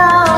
감사합니다.